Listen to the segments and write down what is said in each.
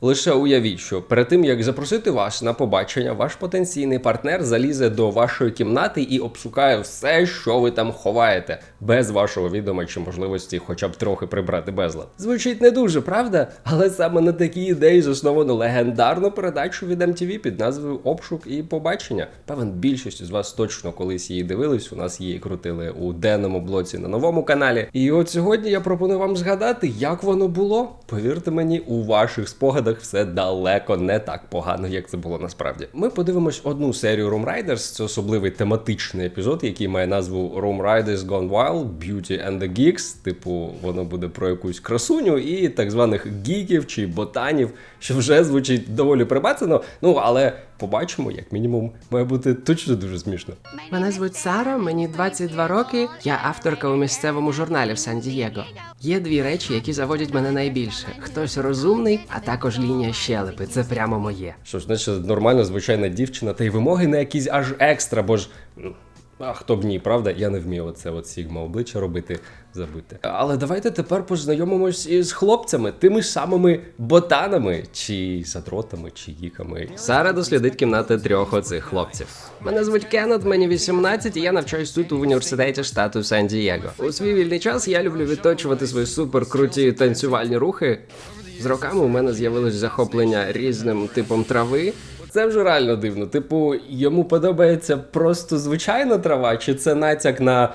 Лише уявіть, що перед тим як запросити вас на побачення, ваш потенційний партнер залізе до вашої кімнати і обшукає все, що ви там ховаєте, без вашого відома чи можливості, хоча б трохи прибрати безлад. Звучить не дуже, правда? Але саме на такій ідеї засновано легендарну передачу від MTV під назвою Обшук і побачення. Певен, більшість з вас точно колись її дивились. У нас її крутили у денному блоці на новому каналі. І от сьогодні я пропоную вам згадати, як воно було. Повірте мені, у ваших спогадах все далеко не так погано, як це було насправді. Ми подивимось одну серію Room Riders. Це особливий тематичний епізод, який має назву Room Riders Gone Wild, Beauty and the Geeks. Типу, воно буде про якусь красуню і так званих гіків чи ботанів, що вже звучить доволі прибацано. Ну але побачимо, як мінімум, має бути точно дуже смішно. Мене звуть Сара, мені 22 роки. Я авторка у місцевому журналі в Сан-Дієго. Є дві речі, які заводять мене найбільше: хтось розумний, а також лінія щелепи. Це прямо моє. Що ж, значить, нормальна звичайна дівчина, та й вимоги на якісь аж екстра, бо ж. А хто б ні, правда? Я не вмію оце от сігма обличчя робити, забудьте. Але давайте тепер познайомимось із хлопцями, тими самими ботанами, чи задротами, чи гіками. Сара дослідить кімнати трьох оцих хлопців. Мене звуть Кеннет, мені 18, і я навчаюсь тут у університеті штату Сан-Дієго. У свій вільний час я люблю відточувати свої суперкруті танцювальні рухи. З роками у мене з'явилось захоплення різним типом трави. Це вже реально дивно. Типу, йому подобається просто звичайна трава, чи це натяк на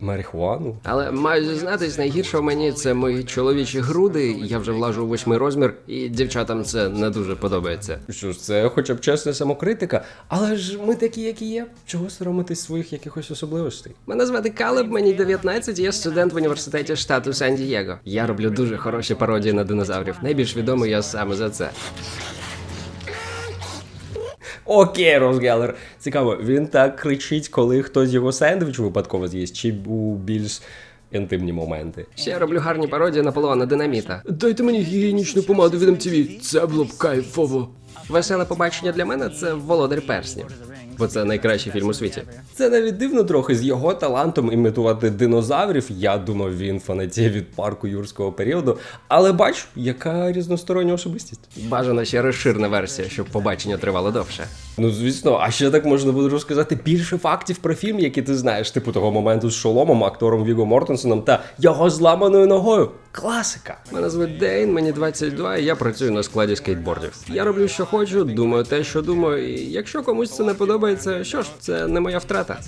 марихуану? Але маю зізнатись, найгірше в мені це мої чоловічі груди. Я вже влажу у восьмий розмір, і дівчатам це не дуже подобається. Що ж, це хоча б чесна самокритика, але ж ми такі, які є. Чого соромитись своїх якихось особливостей? Мене звати Калеб, мені 19, я студент в університеті штату Сан-Дієго. Я роблю дуже хороші пародії на динозаврів. Найбільш відомий я саме за це. Окей, Розгелер. Цікаво, він так кричить, коли хтось його сендвіч випадково з'їсть, чи у більш інтимні моменти. Ще я роблю гарні пародії на полона динаміта. Дайте мені гігієнічну помаду від MTV. Це було б кайфово. Веселе побачення для мене це володар перснів. Бо це найкращий фільм у світі. Це навіть дивно трохи з його талантом імітувати динозаврів. Я думав, він фанатіє від парку юрського періоду. Але бач, яка різностороння особистість. Бажана ще розширена версія, щоб побачення тривало довше. Ну, звісно, а ще так можна буде розказати більше фактів про фільм, які ти знаєш, типу того моменту з шоломом, актором Віго Мортенсоном та його зламаною ногою. Класика. Мене звуть Дейн, мені 22, і я працюю на складі скейтбордів. Я роблю, що хочу, думаю те, що думаю. І якщо комусь це не подобається, що ж, це не моя втрата.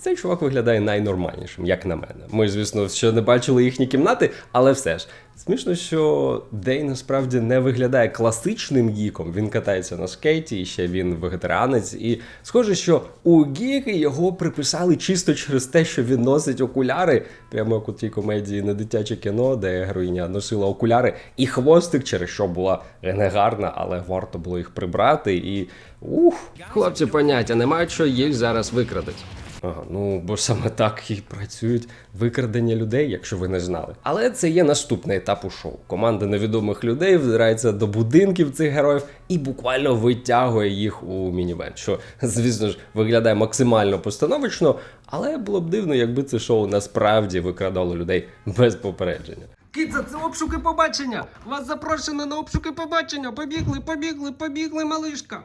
Цей чувак виглядає найнормальнішим, як на мене. Ми, звісно, ще не бачили їхні кімнати, але все ж. Смішно, що Дей насправді не виглядає класичним гіком. Він катається на скейті, і ще він вегетаріанець. І схоже, що у гіки його приписали чисто через те, що він носить окуляри, прямо як у тій комедії не дитяче кіно, де героїня носила окуляри, і хвостик, через що була негарна, але варто було їх прибрати. І ух. Хлопці поняття не мають, що їх зараз викрадуть. Ага, ну бо саме так і працюють викрадення людей, якщо ви не знали. Але це є наступний етап у шоу. Команда невідомих людей вдирається до будинків цих героїв і буквально витягує їх у мінівен, що, звісно ж, виглядає максимально постановочно, але було б дивно, якби це шоу насправді викрадало людей без попередження. Кіца, це обшуки побачення! Вас запрошено на обшуки побачення! Побігли, побігли, побігли, малишка!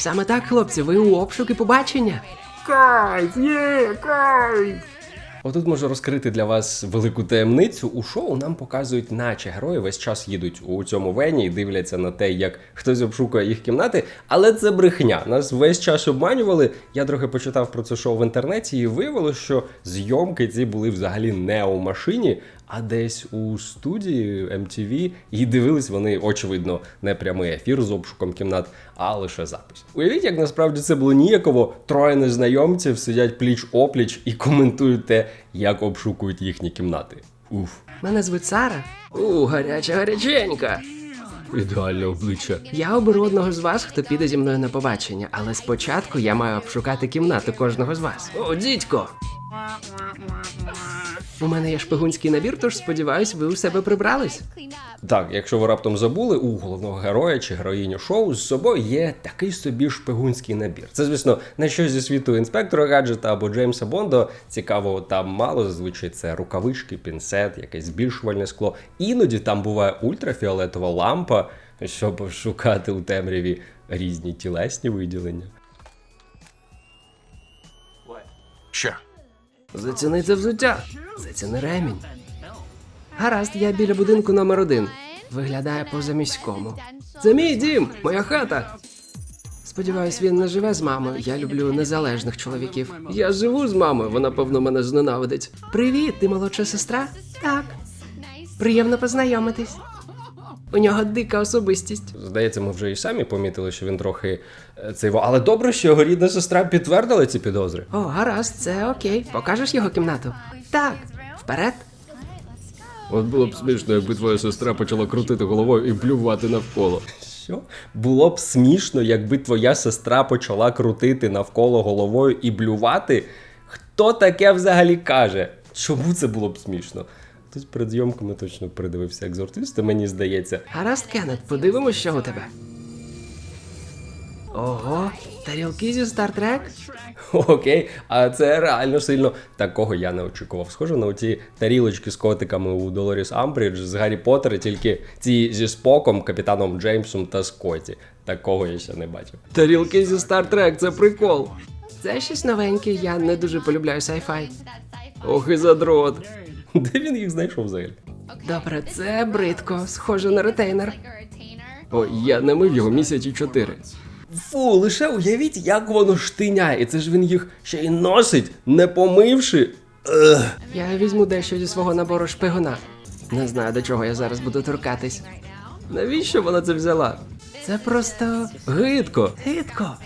Саме так, хлопці, ви у обшуки побачення. Отут можу розкрити для вас велику таємницю. У шоу нам показують, наче герої весь час їдуть у цьому вені і дивляться на те, як хтось обшукує їх кімнати. Але це брехня. Нас весь час обманювали. Я трохи почитав про це шоу в інтернеті і виявилося, що зйомки ці були взагалі не у машині, а десь у студії MTV. І дивились вони, очевидно, не прямий ефір з обшуком кімнат, а лише запис. Уявіть, як насправді це було ніяково. Троє незнайомців сидять пліч опліч і коментують те, як обшукують їхні кімнати. Уф. Мене звуть Сара. У, гаряча гаряченька. Ідеальне обличчя. Я оберу одного з вас, хто піде зі мною на побачення, але спочатку я маю обшукати кімнату кожного з вас. О, дідько! У мене є шпигунський набір, тож сподіваюсь, ви у себе прибрались. Так, якщо ви раптом забули, у головного героя чи героїні шоу з собою є такий собі шпигунський набір. Це, звісно, не щось зі світу інспектора гаджета або Джеймса Бонда. Цікаво, там мало зазвичай це рукавички, пінцет, якесь збільшувальне скло. Іноді там буває ультрафіолетова лампа, щоб шукати у темряві різні тілесні виділення. Що? Заціни це взуття. Заціни ремінь. Гаразд, я біля будинку номер один. Виглядає по-заміському. Це мій дім, моя хата. Сподіваюсь, він не живе з мамою. Я люблю незалежних чоловіків. Я живу з мамою, вона певно мене зненавидить. Привіт, ти молодша сестра? Так. Приємно познайомитись. У нього дика особистість. Здається, ми вже і самі помітили, що він трохи е, цей. во- Але добре, що його рідна сестра підтвердила ці підозри. О, гаразд, це окей. Покажеш його кімнату? Так. Вперед. От було б смішно, якби твоя сестра почала крутити головою і плювати навколо. Що? Було б смішно, якби твоя сестра почала крутити навколо головою і блювати. Хто таке взагалі каже? Чому це було б смішно? Хтось перед зйомками точно придивився екзортиста, мені здається. Гаразд, Кеннет, подивимось, що у тебе. Ого, тарілки зі Trek? Окей, а це реально сильно. Такого я не очікував. Схоже на ті тарілочки з котиками у Долоріс Амбридж з Гаррі Поттера, тільки ці зі Споком, капітаном Джеймсом та Скотті. Такого я ще не бачив. Тарілки зі Trek, це прикол. Це щось новеньке, я не дуже полюбляю sci-fi. Ох і задрот. Де він їх знайшов взагалі? Добре, це бридко, схоже на ретейнер. Ой, я не мив його місяці чотири. Фу, лише уявіть, як воно штиняє, і це ж він їх ще й носить, не помивши. Ех. Я візьму дещо зі свого набору шпигуна. Не знаю, до чого я зараз буду торкатись. Навіщо вона це взяла? Це просто Гидко. гидко.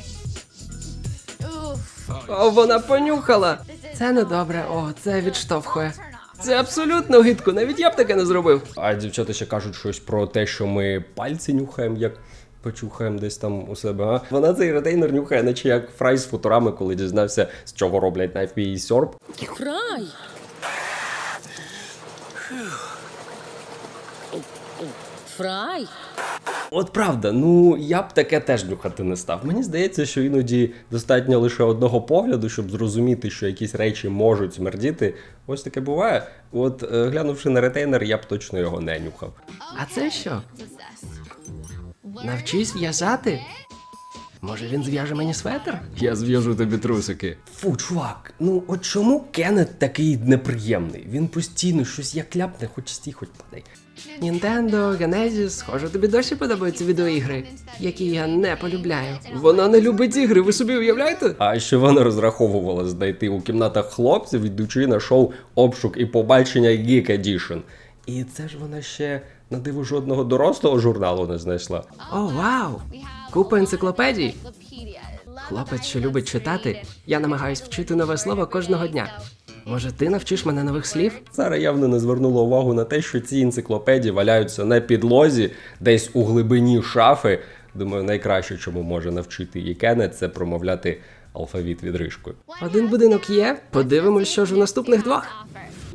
А вона понюхала. Це недобре, о, це відштовхує. Це абсолютно гидко, навіть я б таке не зробив. А дівчата ще кажуть щось про те, що ми пальці нюхаємо, як почухаємо десь там у себе. А? Вона цей ретейнер нюхає, наче як фрай з футурами, коли дізнався, з чого роблять на FPE сьорб. Фрай! Фрай. От правда, ну я б таке теж нюхати не став. Мені здається, що іноді достатньо лише одного погляду, щоб зрозуміти, що якісь речі можуть смердіти. Ось таке буває. От е, глянувши на ретейнер, я б точно його не нюхав. А це що? Навчись в'язати? Може він зв'яже мені светр? Я зв'яжу тобі трусики. Фу, чувак, ну от чому Кеннет такий неприємний? Він постійно щось як ляпне, хоч стій, хоч падай. Нінтендо, Genesis, схоже, тобі досі подобаються відеоігри, які я не полюбляю. Вона не любить ігри, ви собі уявляєте? А що вона розраховувала знайти у кімнатах хлопців, йдучи на шоу обшук і побачення Geek Edition. І це ж вона ще на диво жодного дорослого журналу не знайшла. О, вау! Купа енциклопедій. Хлопець, що любить читати, я намагаюсь вчити нове слово кожного дня. Може, ти навчиш мене нових слів? Сара явно не звернула увагу на те, що ці енциклопедії валяються на підлозі, десь у глибині шафи. Думаю, найкраще, чому може навчити її Кеннет, це промовляти алфавіт відрижкою. Один будинок є. Подивимось, що ж у наступних двох.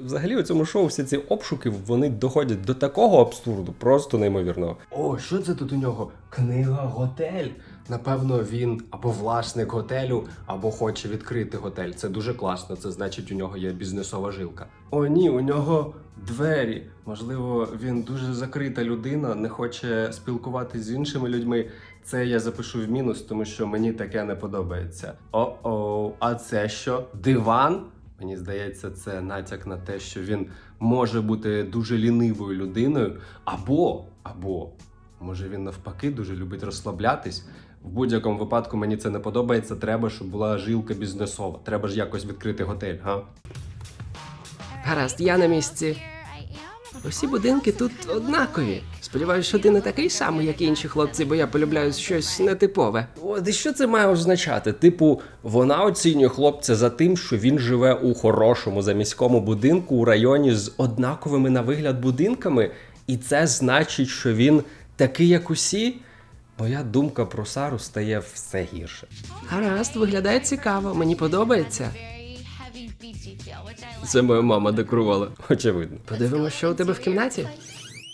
Взагалі у цьому шоу всі ці обшуки вони доходять до такого абсурду, просто неймовірного. О, що це тут у нього? Книга готель. Напевно, він або власник готелю, або хоче відкрити готель. Це дуже класно. Це значить, у нього є бізнесова жилка. О, ні, у нього двері. Можливо, він дуже закрита людина, не хоче спілкуватися з іншими людьми. Це я запишу в мінус, тому що мені таке не подобається. О-о, а це що? Диван? Мені здається, це натяк на те, що він може бути дуже лінивою людиною, або, або, може він навпаки дуже любить розслаблятись. В будь-якому випадку мені це не подобається. Треба, щоб була жилка бізнесова. Треба ж якось відкрити готель, га? Гаразд, я на місці. Усі будинки тут однакові. Сподіваюсь, що ти не такий самий, як інші хлопці, бо я полюбляю щось нетипове. От і що це має означати? Типу, вона оцінює хлопця за тим, що він живе у хорошому заміському будинку у районі з однаковими на вигляд будинками, і це значить, що він такий, як усі. Моя думка про Сару стає все гірше. Гаразд, виглядає цікаво, мені подобається. Це моя мама декорувала. Очевидно. Подивимось, що у тебе в кімнаті.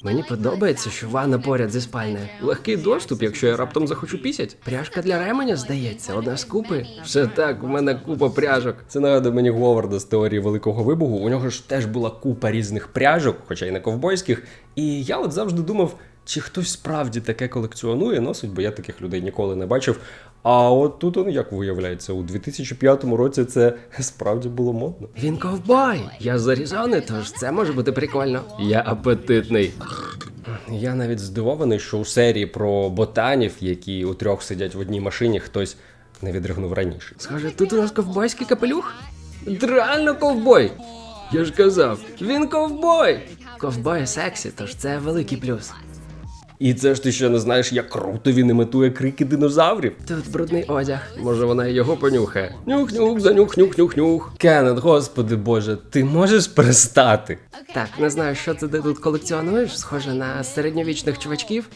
Мені подобається, що ванна поряд зі спальнею. Легкий доступ, якщо я раптом захочу пісять. Пряжка для ременя, здається, одна з купи. Все так, в мене купа пряжок. Це нагадує мені Говарда з теорії великого вибуху. У нього ж теж була купа різних пряжок, хоча й не ковбойських. І я от завжди думав, чи хтось справді таке колекціонує, носить, бо я таких людей ніколи не бачив. А от тут, ну, як виявляється, у 2005 році це справді було модно. Він ковбой. Я з Аризони, тож це може бути прикольно. Я апетитний. Я навіть здивований, що у серії про ботанів, які у трьох сидять в одній машині, хтось не відригнув раніше. Схоже, тут у нас ковбойський капелюх. Реально ковбой. Я ж казав. Він ковбой. Ковбой сексі, тож це великий плюс. І це ж ти ще не знаєш, як круто він імитує крики динозаврів. Тут брудний одяг. Може вона його понюхає. Нюх-нюх, занюх, нюх, нюх, нюх. Кеннет, господи боже, ти можеш перестати? Так, не знаю, що це ти тут колекціонуєш. Схоже на середньовічних чувачків.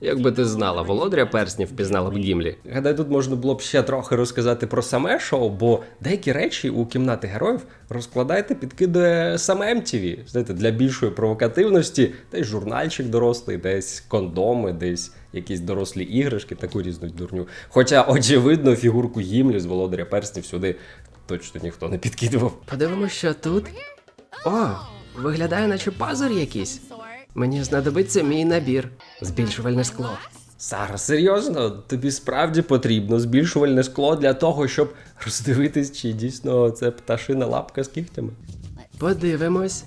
Якби ти знала, володаря перснів впізнала б Гімлі. Гадаю, тут можна було б ще трохи розказати про саме шоу, бо деякі речі у кімнати героїв розкладає та підкидує саме MTV. Знаєте, для більшої провокативності, десь журнальчик дорослий, десь кондоми, десь якісь дорослі іграшки, таку різну дурню. Хоча, очевидно, фігурку Гімлі з володаря перснів сюди точно ніхто не підкидував. Подивимось, що тут. О, виглядає, наче пазур якийсь. Мені знадобиться мій набір. Збільшувальне скло. Сара, серйозно, тобі справді потрібно збільшувальне скло для того, щоб роздивитись, чи дійсно це пташина лапка з кігтями. Подивимось.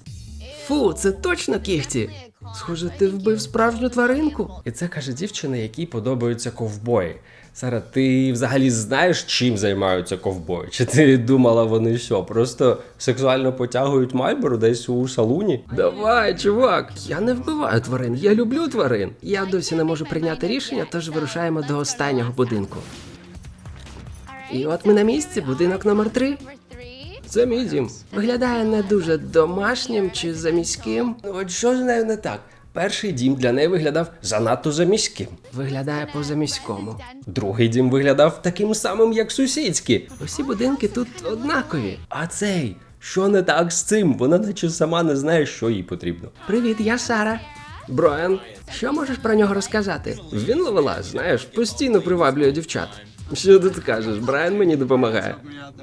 Фу, це точно кігті. Схоже, ти вбив справжню тваринку. І це каже дівчина, якій подобаються ковбої. Сара, ти взагалі знаєш, чим займаються ковбої? Чи ти думала, вони що, просто сексуально потягують Мальбору десь у салуні? Давай, чувак. Я не вбиваю тварин, я люблю тварин. Я досі не можу прийняти рішення, тож вирушаємо до останнього будинку. І от ми на місці, будинок номер три. Це мій дім. Виглядає не дуже домашнім чи заміським. От що з нею не так? Перший дім для неї виглядав занадто заміським. Виглядає по-заміському. Другий дім виглядав таким самим, як сусідський. Усі будинки тут однакові. А цей, що не так з цим? Вона наче сама не знає, що їй потрібно. Привіт, я Сара. Брайан, Що можеш про нього розказати? він ловелас, знаєш, постійно приваблює дівчат. Що ти скажеш? Брайан мені допомагає.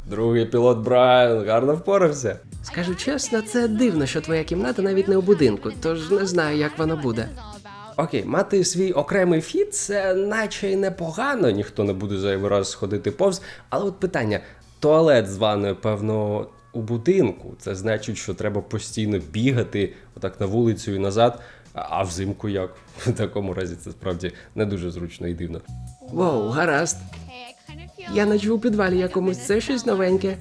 Другий пілот Брайан гарно впорався. Скажу чесно, це дивно, що твоя кімната навіть не у будинку, тож не знаю, як воно буде. Окей, мати свій окремий фіт це наче й непогано, ніхто не буде зайвий раз ходити повз. Але от питання: туалет з ванною, певно, у будинку. Це значить, що треба постійно бігати отак на вулицю і назад. А а взимку як? В такому разі це справді не дуже зручно і дивно. Воу, гаразд. Я наче у підвалі якомусь це щось новеньке.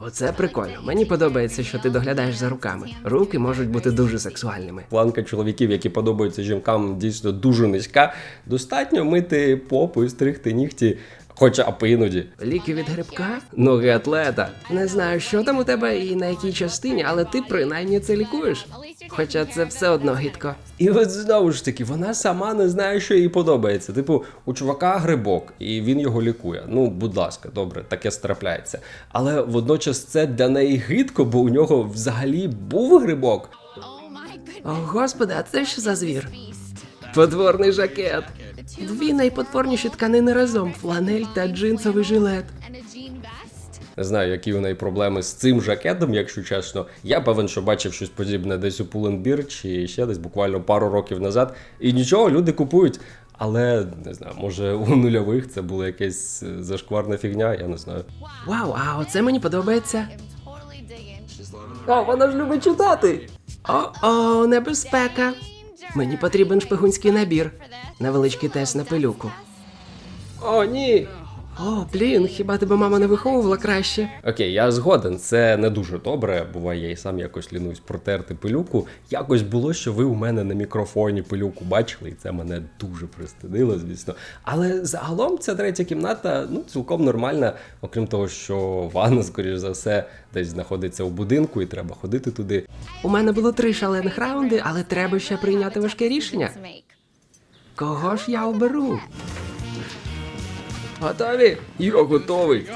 Оце прикольно. Мені подобається, що ти доглядаєш за руками. Руки можуть бути дуже сексуальними. Планка чоловіків, які подобаються жінкам, дійсно дуже низька. Достатньо мити попу і стригти нігті, хоча б іноді. Ліки від грибка? Ноги атлета. Не знаю, що там у тебе і на якій частині, але ти принаймні це лікуєш. Хоча це все одно гидко. І от знову ж таки, вона сама не знає, що їй подобається. Типу, у чувака грибок, і він його лікує. Ну, будь ласка, добре, таке страпляється. Але водночас це для неї гидко, бо у нього взагалі був грибок. О, господи, а це що за звір? Потворний жакет. Дві найпотворніші тканини разом: фланель та джинсовий жилет. Не знаю, які у неї проблеми з цим жакетом, якщо чесно. Я певен, що бачив щось подібне десь у Pull&Bear чи ще десь буквально пару років назад. І нічого, люди купують. Але не знаю, може у нульових це була якась е, зашкварна фігня, я не знаю. Вау, а оце мені подобається. О, вона ж любить читати. О-о, небезпека. Мені потрібен шпигунський набір. Невеличкий тест на пилюку. О, ні. О, блін, хіба тебе мама не виховувала краще? Окей, я згоден, це не дуже добре. Буває, я і сам якось лінуюсь протерти пилюку. Якось було, що ви у мене на мікрофоні пилюку бачили, і це мене дуже пристидило, звісно. Але загалом ця третя кімната ну цілком нормальна, окрім того, що ванна, скоріш за все, десь знаходиться у будинку, і треба ходити туди. У мене було три шалених раунди, але треба ще прийняти важке рішення. Кого ж я оберу? Готові? Я готовий.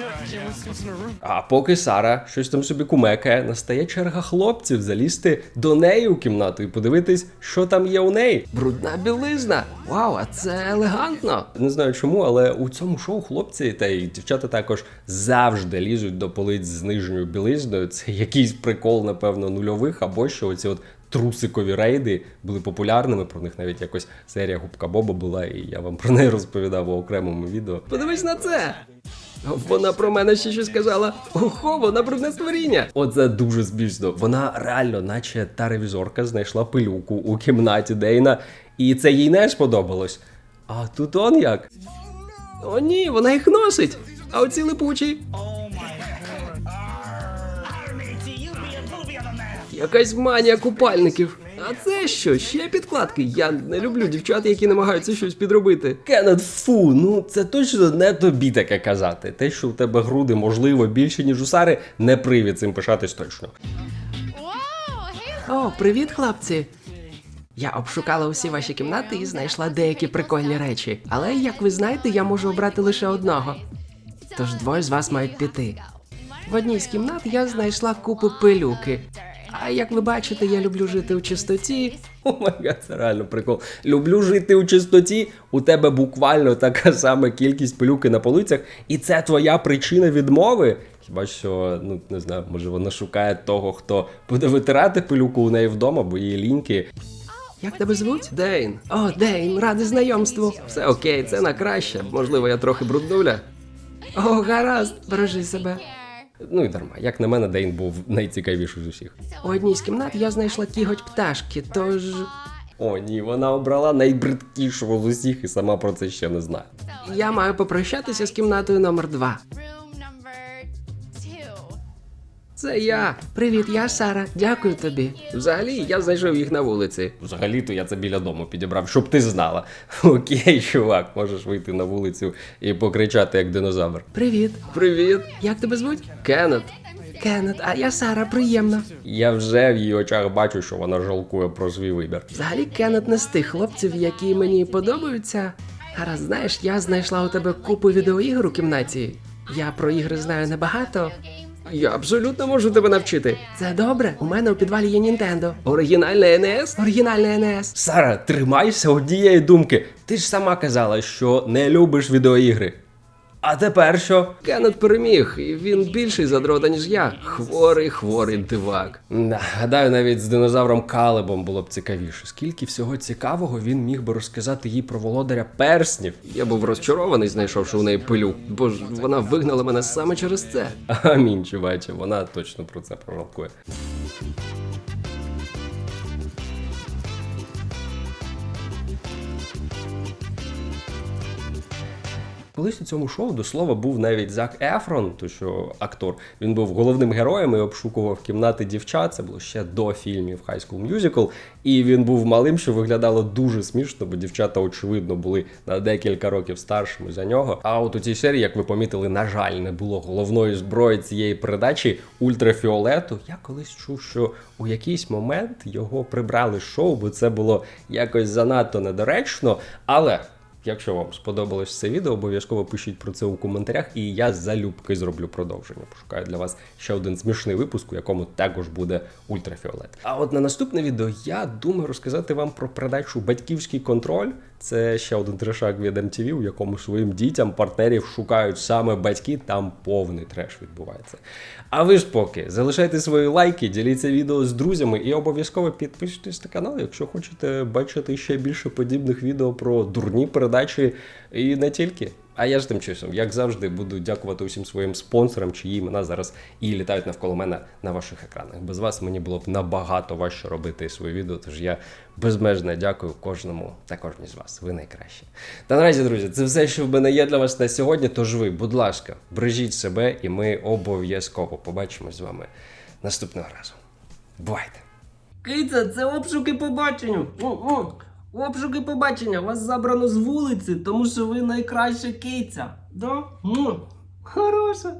А поки Сара щось там собі кумекає, настає черга хлопців залізти до неї у кімнату і подивитись, що там є у неї. Брудна білизна. Вау, а це елегантно. Не знаю чому, але у цьому шоу хлопці та й дівчата також завжди лізуть до полиць з нижньою білизною. Це якийсь прикол, напевно, нульових, або що оці от трусикові рейди були популярними. Про них навіть якось серія Губка Боба була, і я вам про неї розповідав у окремому відео. Подивись на це. Вона про мене ще щось сказала. Ого, вона брудне створіння. Оце дуже смішно. Вона реально, наче та ревізорка, знайшла пилюку у кімнаті Дейна, і це їй не сподобалось. А тут он як? О, ні, вона їх носить. А оці липучі. Якась манія купальників. А це що? Ще підкладки? Я не люблю дівчат, які намагаються щось підробити. Кеннет, фу, ну це точно не тобі таке казати. Те, що у тебе груди, можливо, більше, ніж у Сари, не привід цим пишатись точно. О, привіт, хлопці. Я обшукала усі ваші кімнати і знайшла деякі прикольні речі. Але, як ви знаєте, я можу обрати лише одного. Тож двоє з вас мають піти. В одній з кімнат я знайшла купу пилюки. А як ви бачите, я люблю жити у чистоті. О май гад, це реально прикол. Люблю жити у чистоті. У тебе буквально така сама кількість пилюки на полицях, і це твоя причина відмови. Хіба що, ну не знаю, може вона шукає того, хто буде витирати пилюку у неї вдома, бо її ліньки. Як тебе звуть? Дейн. О, Дейн, радий знайомству. Все окей, це на краще. Можливо, я трохи бруднуля. О, гаразд, бережи себе. Ну і дарма, як на мене, Дейн був найцікавіший з усіх. У одній з кімнат я знайшла кіготь пташки, тож. О, ні, вона обрала найбридкішого з усіх і сама про це ще не знає. Я маю попрощатися з кімнатою номер два. Це я. Привіт, я Сара. Дякую тобі. Взагалі, я знайшов їх на вулиці. Взагалі-то я це біля дому підібрав, щоб ти знала. Окей, чувак, можеш вийти на вулицю і покричати як динозавр. Привіт. Привіт. Як тебе звуть? Кеннет. Кеннет, а я Сара, приємно. Я вже в її очах бачу, що вона жалкує про свій вибір. Взагалі, Кеннет не з тих хлопців, які мені подобаються. Гаразд, знаєш, я знайшла у тебе купу відеоігр у кімнаті. Я про ігри знаю небагато. Я абсолютно можу тебе навчити. Це добре. У мене у підвалі є Нінтендо. Оригінальне НЕС? Оригінальне НЕС. Сара, тримайся однієї думки. Ти ж сама казала, що не любиш відеоігри. А тепер що? Кеннет переміг, і він більший задрота, ніж я. Хворий, хворий дивак. Да, гадаю, навіть з динозавром Калебом було б цікавіше. Скільки всього цікавого він міг би розказати їй про володаря перснів. Я був розчарований, знайшовши у неї пилюк, бо ж вона вигнала мене саме через це. Амінь, чуваче, вона точно про це пророкує. Колись у цьому шоу до слова був навіть Зак Ефрон, то що актор. Він був головним героєм і обшукував кімнати дівчат. Це було ще до фільмів High School Musical. І він був малим, що виглядало дуже смішно, бо дівчата, очевидно, були на декілька років старшими за нього. А от у цій серії, як ви помітили, на жаль, не було головної зброї цієї передачі ультрафіолету. Я колись чув, що у якийсь момент його прибрали з шоу, бо це було якось занадто недоречно. Але. Якщо вам сподобалось це відео, обов'язково пишіть про це у коментарях, і я залюбки зроблю продовження. Пошукаю для вас ще один смішний випуск, у якому також буде ультрафіолет. А от на наступне відео я думаю розказати вам про передачу Батьківський контроль. Це ще один трешак від MTV, у якому своїм дітям партнерів шукають саме батьки. Там повний треш відбувається. А ви ж поки залишайте свої лайки, діліться відео з друзями і обов'язково підписуйтесь на канал, якщо хочете бачити ще більше подібних відео про дурні передачі і не тільки. А я ж тим часом, як завжди, буду дякувати усім своїм спонсорам, чиї імена зараз і літають навколо мене на ваших екранах. Без вас мені було б набагато важче робити свої відео, тож я безмежно дякую кожному та кожній з вас. Ви найкращі. Та наразі, друзі, це все, що в мене є для вас на сьогодні. Тож ви, будь ласка, бережіть себе, і ми обов'язково побачимось з вами наступного разу. Бувайте! Киця, це обшуки побачення. Обшуки побачення. Вас забрано з вулиці, тому що ви найкраща киця. Да? Хороша.